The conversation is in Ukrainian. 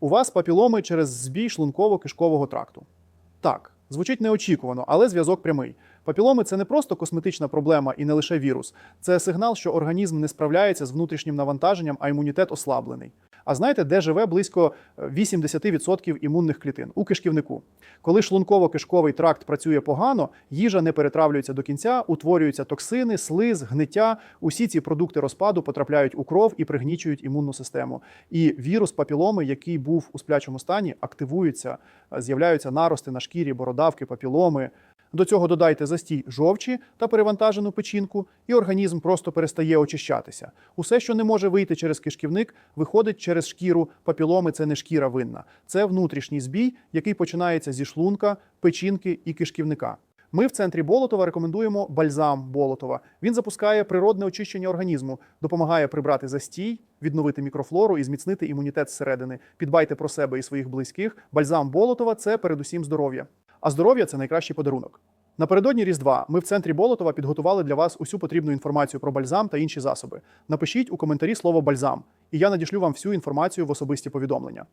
У вас папіломи через збій шлунково-кишкового тракту. Так, звучить неочікувано, але зв'язок прямий. Папіломи це не просто косметична проблема і не лише вірус. Це сигнал, що організм не справляється з внутрішнім навантаженням, а імунітет ослаблений. А знаєте, де живе близько е, 80% імунних клітин у кишківнику? Коли шлунково-кишковий тракт працює погано, їжа не перетравлюється до кінця, утворюються токсини, слиз, гниття. Усі ці продукти розпаду потрапляють у кров і пригнічують імунну систему. І вірус папіломи, який був у сплячому стані, активується, е, з'являються нарости на шкірі, бородавки, папіломи. До цього додайте застій жовчі та перевантажену печінку, і організм просто перестає очищатися. Усе, що не може вийти через кишківник, виходить через шкіру. Папіломи це не шкіра винна. Це внутрішній збій, який починається зі шлунка, печінки і кишківника. Ми в центрі Болотова рекомендуємо бальзам Болотова. Він запускає природне очищення організму, допомагає прибрати застій, відновити мікрофлору і зміцнити імунітет зсередини. Підбайте про себе і своїх близьких. Бальзам Болотова це передусім здоров'я. А здоров'я це найкращий подарунок. Напередодні Різдва ми в центрі Болотова підготували для вас усю потрібну інформацію про бальзам та інші засоби. Напишіть у коментарі слово бальзам, і я надішлю вам всю інформацію в особисті повідомлення.